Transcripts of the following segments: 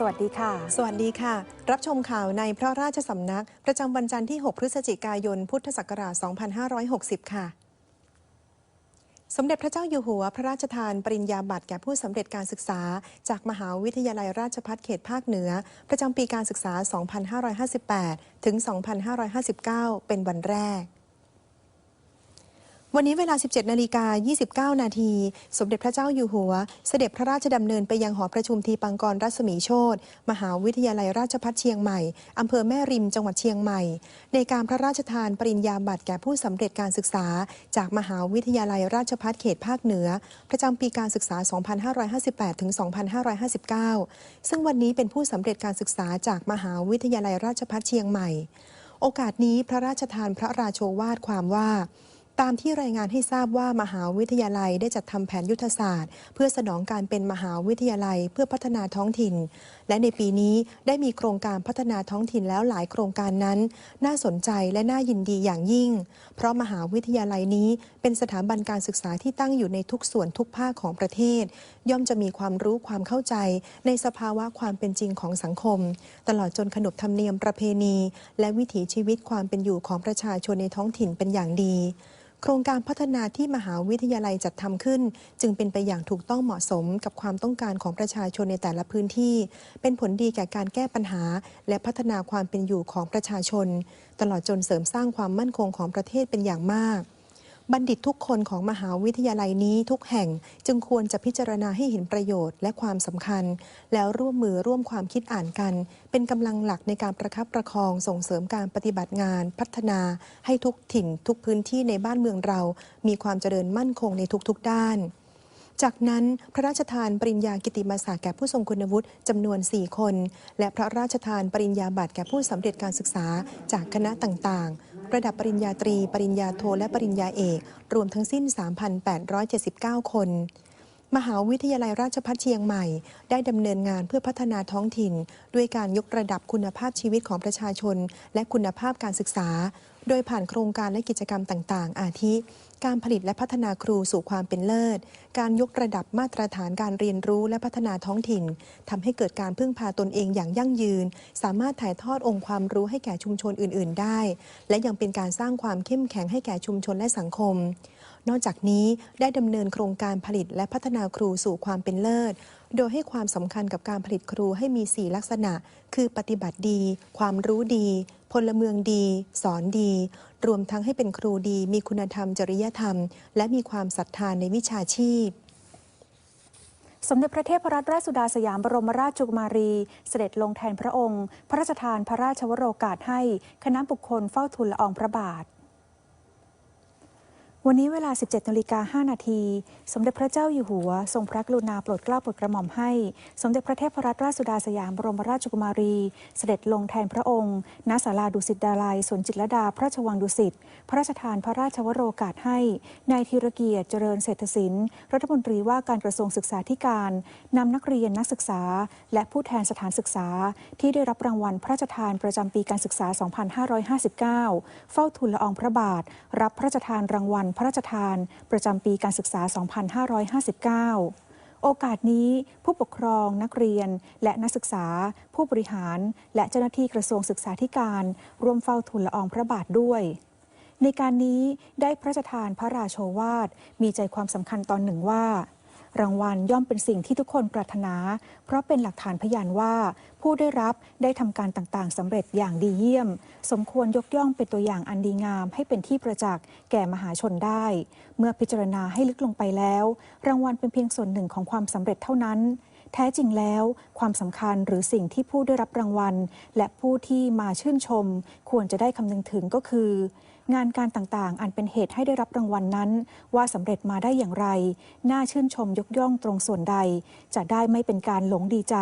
สวัสดีค่ะ สวัสดีค่ะ รับชมข่าวในพระราชสำนัก ประจำวันจันทร์ที่ 6 พฤศจิกายน พุทธศักราช 2560 ค่ะ สมเด็จพระเจ้าอยู่หัว พระราชทานปริญญาบัตรแก่ผู้สำเร็จการศึกษา จากมหาวิทยาลัยราชภัฏเขตภาคเหนือ ประจำปีการศึกษา 2558 ถึง 2559 เป็นวันแรก วันนี้เวลา 17 นาฬิกา 29 นาที สมเด็จพระเจ้าอยู่หัว เสด็จพระราชดำเนินไปยังหอประชุมทีปังกรรัศมีโชตมหาวิทยาลัยราชภัฏเชียงใหม่ อำเภอแม่ริม จังหวัดเชียงใหม่ ในการพระราชทานปริญญาบัตรแก่ผู้สำเร็จการศึกษา จากมหาวิทยาลัยราชภัฏเขตภาคเหนือ ประจำปีการศึกษา 2558 ถึง 2559 ซึ่งวันนี้เป็นผู้สำเร็จการศึกษาจากมหาวิทยาลัยราชภัฏเชียงใหม่ โอกาสนี้พระราชทานพระราโชวาทความว่า ตามที่รายงานให้ทราบว่ามหาวิทยาลัยได้จัดทำแผนยุทธศาสตร์ เพื่อสนองการเป็นมหาวิทยาลัยเพื่อพัฒนาท้องถิ่น และในปีนี้ได้มีโครงการพัฒนาท้องถิ่นแล้วหลายโครงการนั้น น่าสนใจและน่ายินดีอย่างยิ่ง เพราะมหาวิทยาลัยนี้เป็นสถาบันการศึกษาที่ตั้งอยู่ในทุกส่วนทุกภาคของประเทศ ย่อมจะมีความรู้ความเข้าใจ ในสภาวะความเป็นจริงของสังคม ตลอดจนขนบธรรมเนียมประเพณี และวิถีชีวิตความเป็นอยู่ของประชาชนในท้องถิ่นเป็นอย่างดี โครงการพัฒนาที่มหาวิทยาลัยจัดทำขึ้น จึงเป็นไปอย่างถูกต้องเหมาะสมกับความต้องการของประชาชนในแต่ละพื้นที่ เป็นผลดีแก่การแก้ปัญหา และพัฒนาความเป็นอยู่ของประชาชน ตลอดจนเสริมสร้างความมั่นคงของประเทศเป็นอย่างมาก บัณฑิตทุกคนของมหาวิทยาลัยนี้ทุกแห่งจึงควรจะพิจารณาให้เห็นประโยชน์และความสำคัญ แล้วร่วมมือร่วมความคิดอ่านกัน เป็นกำลังหลักในการประคับประคองส่งเสริมการปฏิบัติงาน พัฒนา ให้ทุกถิ่นทุกพื้นที่ในบ้านเมืองเรา มีความเจริญมั่นคงในทุกๆด้าน จากนั้นพระราชทานปริญญากิติมาศักดิ์แก่ผู้ทรงคุณวุฒิจำนวน 4 คน และพระราชทานปริญญาบัตรแก่ผู้สำเร็จการศึกษาจากคณะต่างๆ ระดับปริญญาตรี ปริญญาโท และปริญญาเอก รวมทั้งสิ้น 3,879 คน มหาวิทยาลัยราชภัฏเชียงใหม่ ได้ดำเนินงานเพื่อพัฒนาท้องถิ่น ด้วยการยกระดับคุณภาพชีวิตของประชาชน และคุณภาพการศึกษา โดยผ่านโครงการและกิจกรรมต่างๆ อาทิ การผลิตและพัฒนาครูสู่ความเป็นเลิศ การยกระดับมาตรฐานการเรียนรู้และพัฒนาท้องถิ่นทำให้เกิดการพึ่งพาตนเองอย่างยั่งยืน สามารถถ่ายทอดองค์ความรู้ให้แก่ชุมชนอื่น ๆ ได้ และยังเป็นการสร้างความเข้มแข็งให้แก่ชุมชนและสังคม นอกจากนี้ได้ดำเนินโครงการผลิตและพัฒนาครูสู่ความเป็นเลิศ โดยให้ความสำคัญกับการผลิตครูให้มี 4 ลักษณะ คือปฏิบัติดี ความรู้ดี พลเมืองดี สอนดี รวมทั้งให้เป็นครูดี มีคุณธรรม จริยธรรม และมีความศรัทธานในวิชาชีพสมเด็จพระเทพรัตนราชสุดาสยามบรมราชกุมารี เสด็จลงแทนพระองค์ พระราชทานพระราชวโรกาสให้ คณะบุคคลเฝ้าทูลละอองพระบาท วันนี้เวลา 17นาฬิกา5นาที สมเด็จพระเจ้าอยู่หัว ทรงพระกรุณาโปรดเกล้าโปรดกระหม่อมให้ สมเด็จพระเทพรัตนราชสุดาสยามบรมราชกุมารี เสด็จลงแทนพระองค์ ณ ศาลาดุสิตดาลัยสวนจิตรดา พระราชวังดุสิต พระราชทานพระราชวโรกาสให้ นายธีรเกียรติเจริญเศรษฐศิลป์ รัฐมนตรีว่าการกระทรวงศึกษาธิการ นำนักเรียนนักศึกษา และผู้แทนสถานศึกษา ที่ได้รับรางวัลพระราชทานประจำปีการศึกษา 2559 เฝ้าทูลละอองพระบาท รับพระราชทานรางวัลพระราชทาน ประจำปีการศึกษา 2559 โอกาสนี้ผู้ปกครองนักเรียน และนักศึกษา ผู้บริหาร และเจ้าหน้าที่กระทรวงศึกษาธิการ ร่วมเฝ้าทูลละอองพระบาทด้วยในการนี้ได้พระราชทานพระราโชวาท มีใจความสำคัญตอนหนึ่งว่า รางวัลย่อมเป็นสิ่งที่ทุกคนปรารถนา เพราะเป็นหลักฐานพยานว่า ผู้ได้รับได้ทำการต่างๆสำเร็จอย่างดีเยี่ยม สมควรยกย่องเป็นตัวอย่างอันดีงาม ให้เป็นที่ประจักษ์แก่มหาชนได้ เมื่อพิจารณาให้ลึกลงไปแล้ว รางวัลเป็นเพียงส่วนหนึ่งของความสำเร็จเท่านั้นแท้จริงแล้วความสำคัญหรือสิ่งที่ผู้ได้รับรางวัล และผู้ที่มาชื่นชม ควรจะได้คำนึงถึงก็คือ งานการต่างๆ อันเป็นเหตุให้ได้รับรางวัลนั้น ว่าสำเร็จมาได้อย่างไร น่าชื่นชมยกย่องตรงส่วนใด จะได้ไม่เป็นการหลงดีใจ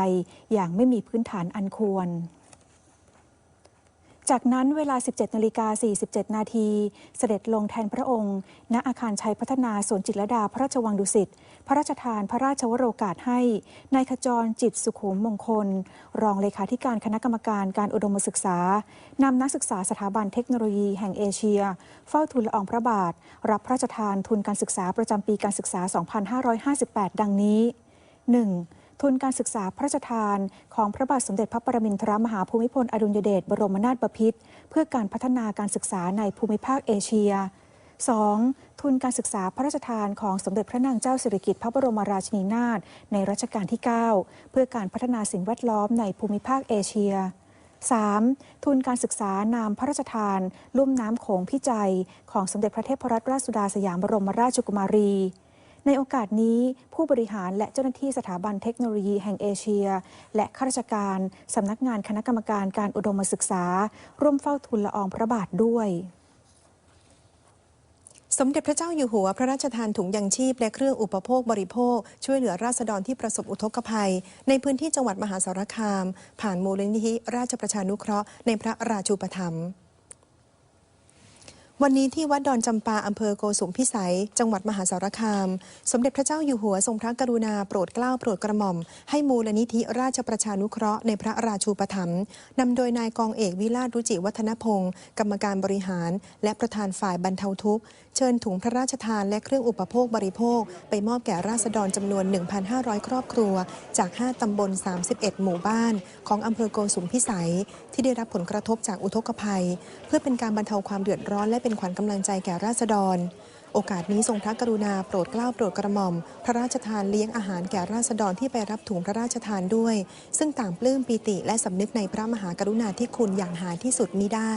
อย่างไม่มีพื้นฐานอันควร จากนั้นเวลา 17นาฬิกา47 นาทีเสด็จลงแทนพระองค์ ณอาคารชัยพัฒนาสวนจิตรดาพระราชวังดุสิต พระราชทานพระราชวโรกาสให้นายขจรจิตสุขุมมงคล รองเลขาธิการคณะกรรมการการอุดมศึกษานำนักศึกษาสถาบันเทคโนโลยีแห่งเอเชีย เฝ้าทูลละอองพระบาท รับพระราชทานทุนการศึกษาประจำปีการศึกษา 2558 ดังนี้ 1. ทุนการศึกษาพระราชทานของพระบาทสมเด็จพระปรมินทรมหาภูมิพลอดุลยเดชบรมนาถบพิตรเพื่อการพัฒนาการศึกษาในภูมิภาคเอเชีย 2. ทุนการศึกษาพระราชทานของสมเด็จพระนางเจ้าสิริกิติ์พระบรมราชินีนาถในรัชกาลที่ 9 เพื่อการพัฒนาสิ่งแวดล้อมในภูมิภาคเอเชีย 3. ทุนการศึกษานามพระราชทาน ลุ่มน้ำโขงพิจัย ของสมเด็จพระเทพรัตนราชสุดาสยามบรมราชกุมารี ในโอกาสนี้ผู้บริหารและเจ้าหน้าที่สถาบันเทคโนโลยีแห่งเอเชีย และข้าราชการสำนักงานคณะกรรมการการอุดมศึกษา ร่วมเฝ้าทุนละอองพระบาทด้วยสมเด็จพระเจ้าอยู่หัว พระราชทานถุงยังชีพ และเครื่องอุปโภคบริโภค ช่วยเหลือราษฎรที่ประสบอุทกภัย ในพื้นที่จังหวัดมหาสารคาม ผ่านมูลนิธิราชประชานุเคราะห์ในพระราชูปถัมภ์ วันนี้ที่วัดดอนจำปาอำเภอโกสุมพิสัย จังหวัดมหาสารคาม สมเด็จพระเจ้าอยู่หัวทรงพระกรุณาโปรดเกล้าโปรดกระหม่อม ให้มูลนิธิราชประชานุเคราะห์ในพระราชูปถัมภ์นำโดยนายกองเอกวิลาศรุจิวัฒนพงศ์กรรมการบริหาร และประธานฝ่ายบรรเทาทุกข์ เชิญถุงพระราชทานและเครื่องอุปโภคบริโภค ไปมอบแก่ราษฎรจำนวน 1,500 ครอบครัว จาก 5 ตำบล 31 หมู่บ้าน ของอำเภอโกสุมพิสัย ที่ได้รับผลกระทบจากอุทกภัย เพื่อเป็นการบรรเทาความเดือดร้อนและเป็นขวัญกำลังใจแก่ราษฎร โอกาสนี้ทรงพระกรุณาโปรดเกล้าโปรดกระหม่อม พระราชทานเลี้ยงอาหารแก่ราษฎรที่ไปรับถุงพระราชทานด้วย ซึ่งต่างปลื้มปีติและสำนึกในพระมหากรุณาธิคุณอย่างหาที่สุดมิได้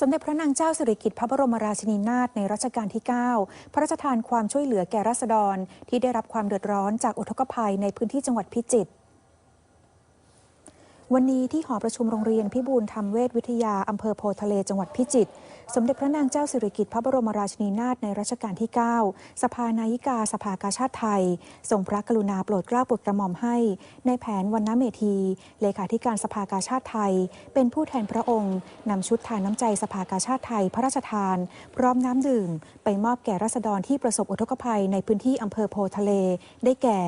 สมเด็จพระนางเจ้าสิริกิติ์พระบรมราชินีนาถในรัชกาลที่ 9 พระราชทานความช่วยเหลือแก่ราษฎร ที่ได้รับความเดือดร้อนจากอุทกภัยในพื้นที่จังหวัดพิจิตร วันนี้ที่หอประชุมโรงเรียนพิบูลธรรมเวชวิทยา อำเภอโพทะเลจังหวัดพิจิตรสมเด็จพระนางเจ้าสิริกิติ์พระบรมราชินีนาถในรัชกาลที่ 9 สภานายิกา สภากาชาติไทย ทรงพระกรุณาโปรดเกล้าโปรดกระหม่อมให้ ในแผนวันน้เมธี เลขาธิการสภากาชาติไทย เป็นผู้แทนพระองค์นำชุดทานน้ำใจสภากาชาติไทย พระราชทาน พร้อมน้ำดื่ม ไปมอบแก่ราษฎรที่ประสบอุทกภัยในพื้นที่อำเภอโพทะเล ได้แก่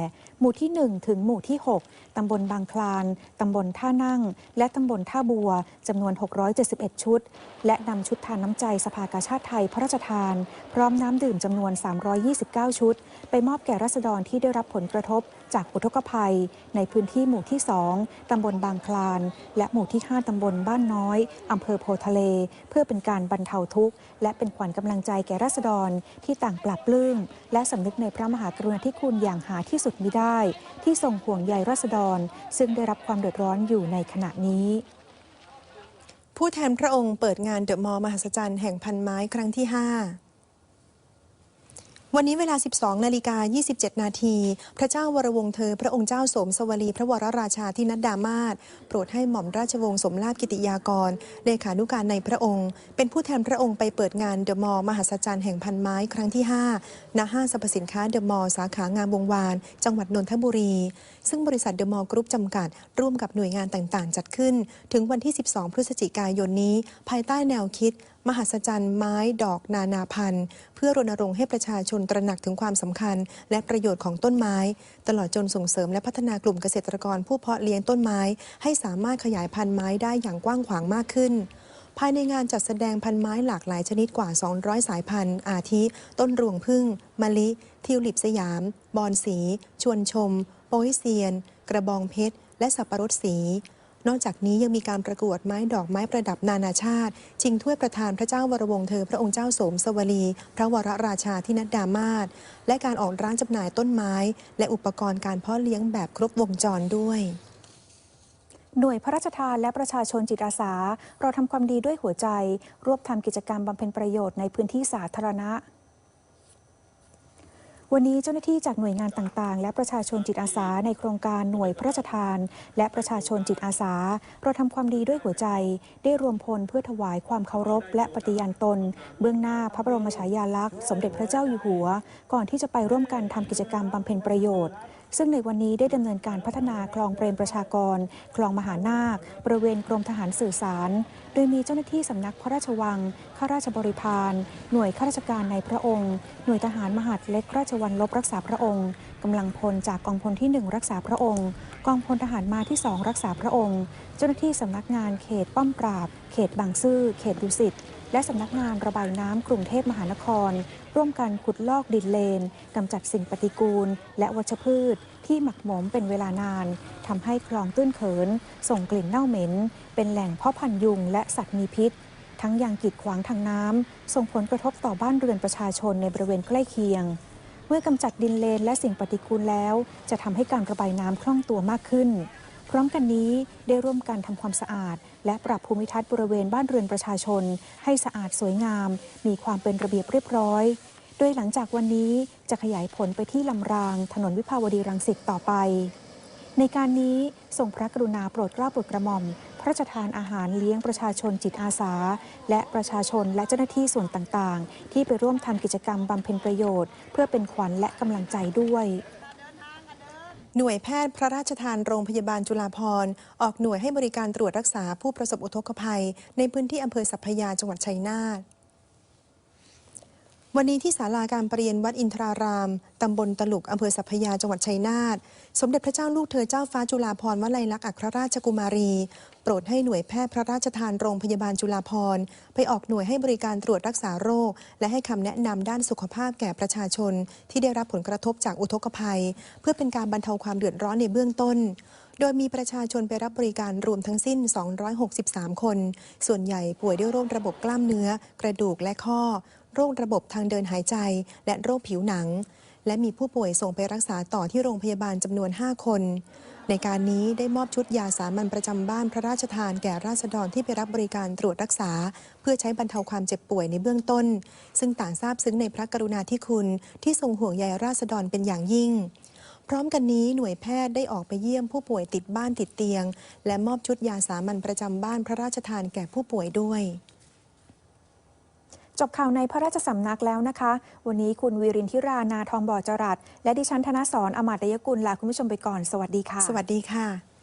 มู่ที่ 1 ถึงหมู่ที่ 6 ตำบลบางคลาน ตำบลท่านั่ง และตำบลท่าบัว จำนวน 671 ชุด และนำชุดทานน้ำใจสภากาชาติไทยพระราชทาน พร้อมน้ำดื่มจำนวน 329 ชุด ไปมอบแก่รัษฎรที่ได้รับผลกระทบ จากอุทกภัย ในพื้นที่หมู่ที่ 2 ตำบลบางคลาน และหมู่ที่ 5 ตำบลบ้านน้อย อำเภอโพทะเล เพื่อเป็นการบรรเทาทุกข์ และเป็นขวัญกำลังใจแก่ราษฎรที่ต่างปรับปลื้มและสำนึกในพระมหากรุณาธิคุณอย่างหาที่สุดมิได้ ที่ทรงห่วงใยราษฎร ซึ่งได้รับความเดือดร้อนอยู่ในขณะนี้ผู้แทนพระองค์เปิดงานเดอะมอลล์มหัศจรรย์แห่งพันไม้ครั้งที่ 5 วันนี้เวลา 12 นาฬิกา 27 นาที พระเจ้าวรวงเธอ พระองค์เจ้าสมสวลีพระวรราชาที่นัดดามาศโปรดให้หม่อมราชวงศ์สมลาภกิติยากร เลขานุการในพระองค์ เป็นผู้แทนพระองค์ไปเปิดงานเดอะมอลล์มหัศจรรย์แห่งพันไม้ครั้งที่ 5 ณ ห้างสรรพสินค้าเดอะมอลล์สาขางามวงวาน จังหวัดนนทบุรี ซึ่งบริษัทเดอะมอลล์กรุ๊ปจำกัด ร่วมกับหน่วยงานต่างๆ จัดขึ้น ถึงวันที่ 12 พฤศจิกายนนี้ ภายใต้แนวคิด มหัศจรรย์ไม้ดอกนานาพันธุ์ เพื่อรณรงค์ให้ประชาชนตระหนักถึงความสำคัญ และประโยชน์ของต้นไม้ ตลอดจนส่งเสริมและพัฒนากลุ่มเกษตรกรผู้เพาะเลี้ยงต้นไม้ ให้สามารถขยายพันธุ์ไม้ได้อย่างกว้างขวางมากขึ้นภายในงานจัดแสดงพันไม้หลากหลายชนิดกว่า 200 สายพันธุ์ อาทิ ต้นรวงพึ่ง มะลิ ทิวลิปสยาม บอนสี ชวนชม โปยเซียน กระบองเพชร และสับปะรดสี นอกจากนี้ยังมีการประกวดไม้ดอกไม้ประดับนานาชาติ ชิงถ้วยประธานพระเจ้าวรวงศ์เธอ พระองค์เจ้าโสมสวลี พระวรราชาที่นัดดามาศและการออกร้านจำหน่ายต้นไม้ และอุปกรณ์การเพาะเลี้ยงแบบครบวงจรด้วยหน่วยพระราชทานและประชาชนจิตอาสา เราทำความดีด้วยหัวใจรวบทำกิจกรรมบำเพ็ญประโยชน์ในพื้นที่สาธารณะ วันนี้เจ้าหน้าที่จากหน่วยงานต่างๆ และประชาชนจิตอาสาในโครงการหน่วยพระราชทาน และประชาชนจิตอาสา เราทำความดีด้วยหัวใจ ได้รวมพลเพื่อถวายความเคารพ และปฏิญาณตน เบื้องหน้าพระบรมฉายาลักษณ์สมเด็จพระเจ้าอยู่หัว ก่อนที่จะไปร่วมกันทำกิจกรรมบำเพ็ญประโยชน์ ซึ่งในวันนี้ได้ดำเนินการพัฒนาคลองเปรมประชากร คลองมหานาค บริเวณกรมทหารสื่อสาร โดยมีเจ้าหน้าที่สำนักพระราชวัง ข้าราชบริพารหน่วยข้าราชการในพระองค์ หน่วยทหารมหาดเล็กราชวัลลบรักษาพระองค์กำลังพลจากกองพลที่ 1 รักษาพระองค์ กองพลทหารมาที่ 2 รักษาพระองค์ เจ้าหน้าที่สำนักงานเขตป้อมปราบ เขตบางซื่อ เขตดุสิต และสำนักงานระบายน้ำกรุงเทพมหานคร ร่วมกันขุดลอกดินเลนกำจัดสิ่งปฏิกูล และวัชพืช ที่หมักหมมเป็นเวลานานทำให้คลองตื้นเขิน ส่งกลิ่นเน่าเหม็น เป็นแหล่งเพาะพันธุ์ยุงและสัตว์มีพิษ ทั้งยังกีดขวางทางน้ำส่งผลกระทบต่อบ้านเรือนประชาชนในบริเวณใกล้เคียง เมื่อกำจัดดินเลนและสิ่งปฏิกูลแล้ว จะทำให้การระบายน้ำคล่องตัวมากขึ้น พร้อมกันนี้ได้ร่วมกันทำความสะอาด และปรับภูมิทัศน์บริเวณบ้านเรือนประชาชน ให้สะอาดสวยงาม มีความเป็นระเบียบเรียบร้อย โดยหลังจากวันนี้จะขยายผลไปที่ลำราง ถนนวิภาวดีรังสิตต่อไป ในการนี้ทรงพระกรุณาโปรดเกล้าโปรดกระหม่อม พระราชทานอาหารเลี้ยงประชาชนจิตอาสา และประชาชนและเจ้าหน้าที่ส่วนต่างๆ ที่ไปร่วมทำกิจกรรมบำเพ็ญประโยชน์ เพื่อเป็นขวัญและกำลังใจด้วย หน่วยแพทย์พระราชทานโรงพยาบาลจุฬาภรณ์ออกหน่วยให้บริการตรวจรักษาผู้ประสบอุทกภัย ในพื้นที่อำเภอสัพพยาจังหวัดชัยนาท วันนี้ที่ศาลาการประเรียนวัดอินทราราม ตำบลตลุก อำเภอสัพพยา จังหวัดชัยนาท สมเด็จพระเจ้าลูกเธอเจ้าฟ้าจุฬาภรณ์วลัยลักษณ์อัครราชกุมารี โปรดให้หน่วยแพทย์พระราชทานโรงพยาบาลจุฬาภรณ์ ไปออกหน่วยให้บริการตรวจรักษาโรค และให้คำแนะนำด้านสุขภาพแก่ประชาชน ที่ได้รับผลกระทบจากอุทกภัย เพื่อเป็นการบรรเทาความเดือดร้อนในเบื้องต้นโดยมีประชาชนไปรับบริการรวมทั้งสิ้น 263 คน ส่วนใหญ่ป่วยด้วยโรคระบบกล้ามเนื้อ กระดูกและข้อ โรคระบบทางเดินหายใจ และโรคผิวหนัง และมีผู้ป่วยส่งไปรักษาต่อที่โรงพยาบาลจำนวน 5 คน ในการนี้ได้มอบชุดยาสามัญประจำบ้านพระราชทานแก่ราษฎรที่ไปรับบริการตรวจรักษา เพื่อใช้บรรเทาความเจ็บป่วยในเบื้องต้น ซึ่งต่างทราบซึ้งในพระกรุณาธิคุณที่ทรงห่วงใยราษฎรเป็นอย่างยิ่งพร้อมกันนี้หน่วยแพทย์ได้ออกไปเยี่ยมผู้ป่วยติดบ้านติดเตียง และมอบชุดยาสามัญประจำบ้านพระราชทานแก่ผู้ป่วยด้วย จบข่าวในพระราชสำนักแล้วนะคะ วันนี้คุณวีรินทิรานาทองบ่อจรัสและดิฉันธนสรอมาตยกุลลาคุณผู้ชมไปก่อน สวัสดีค่ะ สวัสดีค่ะ